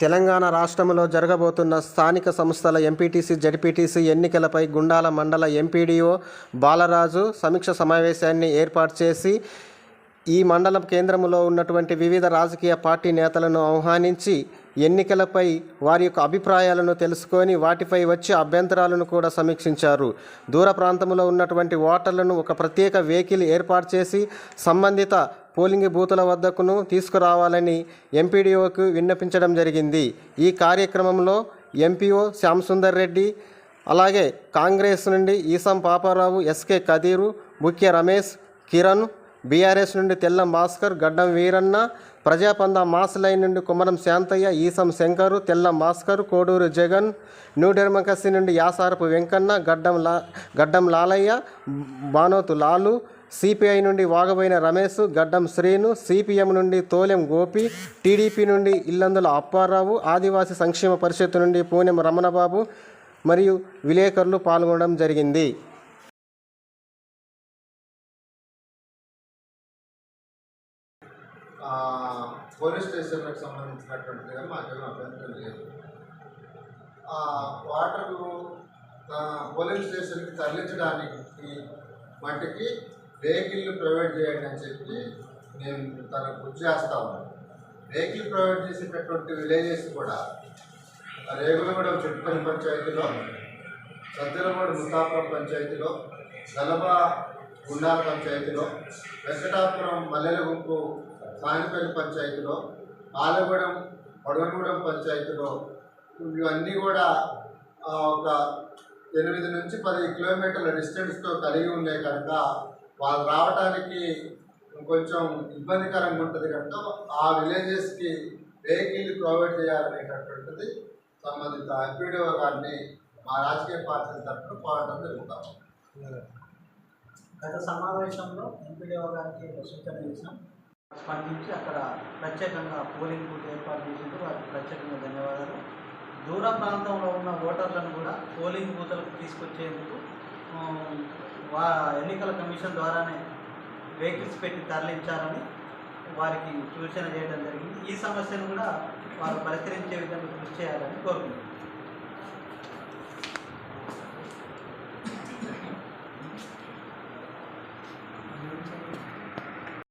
తెలంగాణ రాష్ట్రంలో జరగబోతున్న స్థానిక సంస్థల ఎంపీటీసీ జడ్పీటీసీ ఎన్నికలపై గుండాల మండల ఎంపీడీఓ బాలరాజు సమీక్ష సమావేశాన్ని ఏర్పాటు చేసి ఈ మండలం కేంద్రంలో ఉన్నటువంటి వివిధ రాజకీయ పార్టీ నేతలను ఆహ్వానించి ఎన్నికలపై వారి యొక్క అభిప్రాయాలను తెలుసుకొని వాటిపై వచ్చే అభ్యంతరాలను కూడా సమీక్షించారు. దూర ప్రాంతంలో ఉన్నటువంటి ఓటర్లను ఒక ప్రత్యేక వెహికల్ ఏర్పాటు చేసి సంబంధిత పోలింగ్ బూతుల వద్దకును తీసుకురావాలని ఎంపీడీఓకు విన్నపించడం జరిగింది. ఈ కార్యక్రమంలో ఎంపీఓ శ్యామసుందర్ రెడ్డి అలాగే కాంగ్రెస్ నుండి ఈసం పాపారావు ఎస్కే కదీరు ముఖ్య రమేష్ కిరణ్ బీఆర్ఎస్ నుండి తెల్లం భాస్కర్ గడ్డం వీరన్న ప్రజాపంద మాస్ లైన్ నుండి కుమరం శాంతయ్య ఈసం శంకరు తెల్లం భాస్కర్ కోడూరు జగన్ న్యూ డెర్మకసి నుండి యాసారపు వెంకన్న గడ్డం లా గడ్డం లాలయ్య బానోతు లాలు సిపిఐ నుండి వాగబోయిన రమేష్ గడ్డం శ్రీను సిపిఎం నుండి తోలెం గోపి టీడీపీ నుండి ఇల్లందుల అప్పారావు ఆదివాసీ సంక్షేమ పరిషత్ నుండి పూనెం రమణబాబు మరియు విలేకరులు పాల్గొనడం జరిగింది. పోలీస్ స్టేషన్లకు సంబంధించినటువంటిగా మాకేం అభ్యంతరం లేదు. ఆ, వాటర్లు పోలీస్ స్టేషన్కి తరలించడానికి మట్టికి వెహికల్ ప్రొవైడ్ చేయండి అని చెప్పి నేను తనకు కృషి చేస్తా ఉన్నాను. వెహికల్ ప్రొవైడ్ చేసేటటువంటి విలేజెస్ కూడా రేగులగూడెం చుట్టుపల్లి పంచాయతీలో సజ్జలగూడ ముస్తాపురం పంచాయతీలో గలబా గుండాల పంచాయతీలో వెంకటాపురం మల్లెలగుంపు సానిపల్లి పంచాయతీలో ఆలగూడెం పడవగూడెం పంచాయతీలో ఇవన్నీ కూడా ఒక ఎనిమిది నుంచి పది కిలోమీటర్ల డిస్టెన్స్తో కలిగి ఉన్నాయి కనుక వాళ్ళు రావడానికి కొంచెం ఇబ్బందికరంగా ఉంటుంది కనుక ఆ విలేజెస్కి వెహికల్ ప్రొవైడ్ చేయాలనేటటువంటిది సంబంధిత ఎంపీడీఓ గారిని మా రాజకీయ పార్టీల తరఫున పోరాటం జరుగుతాం గత సమావేశంలో ఎంపీడీఓ గారికి సూచన చేసినాం స్పందించి అక్కడ ప్రత్యేకంగా పోలింగ్ బూత్ ఏర్పాటు చేసినందుకు వారికి ప్రత్యేకంగా ధన్యవాదాలు. దూర ప్రాంతంలో ఉన్న ఓటర్లను కూడా పోలింగ్ బూత్లకు తీసుకొచ్చేందుకు వా ఎన్నికల కమిషన్ ద్వారానే వెహికల్స్ పెట్టి తరలించాలని వారికి సూచన చేయడం జరిగింది. ఈ సమస్యను కూడా వారు పరిష్కరించే విధంగా కృషి చేయాలని కోరుకుంటున్నాను